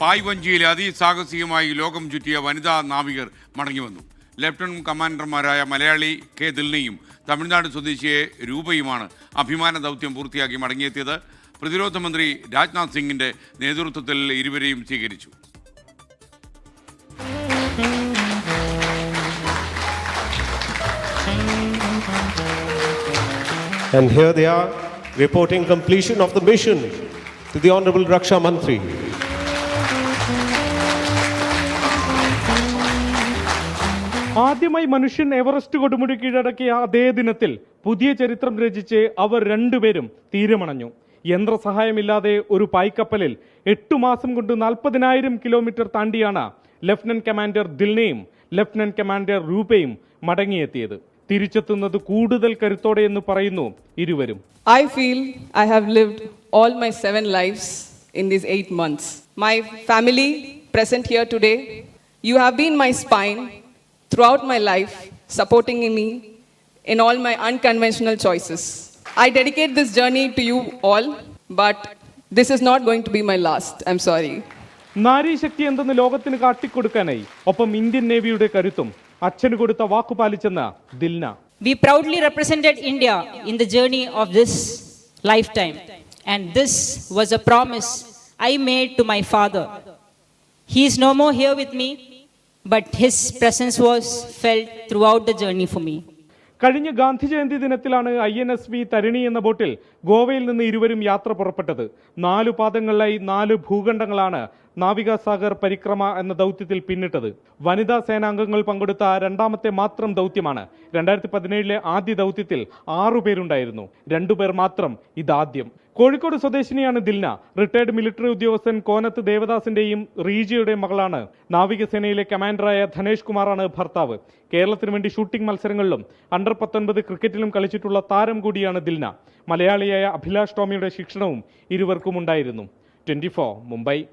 പായ്വഞ്ചിയിലെ അതിസാഹസികമായി ലോകം ചുറ്റിയ വനിതാ നാവികർ മടങ്ങിവന്നു ലഫ്റ്റനന്റ് കമാൻഡർമാരായ മലയാളി കെ ദിൽനയും തമിഴ്നാട് സ്വദേശിയെ രൂപയുമാണ് അഭിമാന ദൗത്യം പൂർത്തിയാക്കി മടങ്ങിയെത്തിയത്. പ്രതിരോധ മന്ത്രി രാജ്നാഥ് സിംഗിന്റെ നേതൃത്വത്തിൽ ഇരുവരെയും സ്വീകരിച്ചു. And here they are reporting completion of the mission to. ആദ്യമായി മനുഷ്യൻ എവറസ്റ്റ് കൊടുമുടി കീഴടക്കിയ അതേ ദിനത്തിൽ പുതിയ ചരിത്രം രചിച്ച് അവർ രണ്ടുപേരും തീരുമണഞ്ഞു. യന്ത്രസഹായമില്ലാതെ ഒരു പായ്ക്കപ്പലിൽ എട്ടു മാസം കൊണ്ട് നാൽപ്പതിനായിരം കിലോമീറ്റർ താണ്ടിയാണ് ലഫ്റ്റനന്റ് കമാൻഡർ ദിൽനയും ലഫ്റ്റനന്റ് കമാൻഡർ രൂപയും മടങ്ങിയെത്തിയത്. തിരിച്ചെത്തുന്നത് കൂടുതൽ കരുത്തോടെ എന്ന് പറയുന്നു ഇരുവരും. I feel I have lived all my seven lives in this eight months my family present here today you have been my spine. Throughout my life, supporting me in all my unconventional choices. I dedicate this journey to you all, but this is not going to be my last. I'm sorry. നാരീശക്തി എന്തെന്ന് ലോകത്തിന് കാട്ടിക്കൊടുക്കാനായി ഒപ്പം Indian നേവിയുടെ കരുത്തും അച്ഛന് കൊടുത്ത Palichana, Dilna We proudly represented India in the journey of this lifetime. And this was a promise I made to my father. He is no more here with me, but his presence was felt throughout the journey for me. കഴിഞ്ഞ ഗാന്ധി ജയന്തി ദിനത്തിലാണ് I N S V Tarini എന്ന ബോട്ടിൽ ഗോവയിൽ നിന്ന് ഇരുവരും യാത്ര പുറപ്പെട്ടത് നാലു പാദങ്ങളിലായി നാല് ഭൂഖണ്ഡങ്ങളാണ് നാവികാസാഗർ പരിക്രമ എന്ന ദൗത്യത്തിൽ പിന്നിട്ടത്. വനിതാ സേനാംഗങ്ങൾ പങ്കെടുത്ത രണ്ടാമത്തെ മാത്രം ദൗത്യമാണ്. രണ്ടായിരത്തി പതിനേഴിലെ ആദ്യ ദൗത്യത്തിൽ ആറു പേരുണ്ടായിരുന്നു. രണ്ടുപേർ മാത്രം ഇതാദ്യം. കോഴിക്കോട് സ്വദേശിനിയാണ് ദിൽന. റിട്ടയർഡ് മിലിറ്ററി ഉദ്യോഗസ്ഥൻ കോനത്ത് ദേവദാസിന്റെയും റീജിയുടെയും മകളാണ്. നാവികസേനയിലെ കമാൻഡറായ ധനേഷ് കുമാറാണ് ഭർത്താവ്. കേരളത്തിന് വേണ്ടി ഷൂട്ടിംഗ് മത്സരങ്ങളിലും അണ്ടർ പത്തൊൻപത് ക്രിക്കറ്റിലും കളിച്ചിട്ടുള്ള താരം കൂടിയാണ് ദിൽന. മലയാളിയായ അഭിലാഷ് ടോമിയുടെ ശിക്ഷണവും ഇരുവർക്കും ഉണ്ടായിരുന്നു ട്വന്റി മുംബൈ.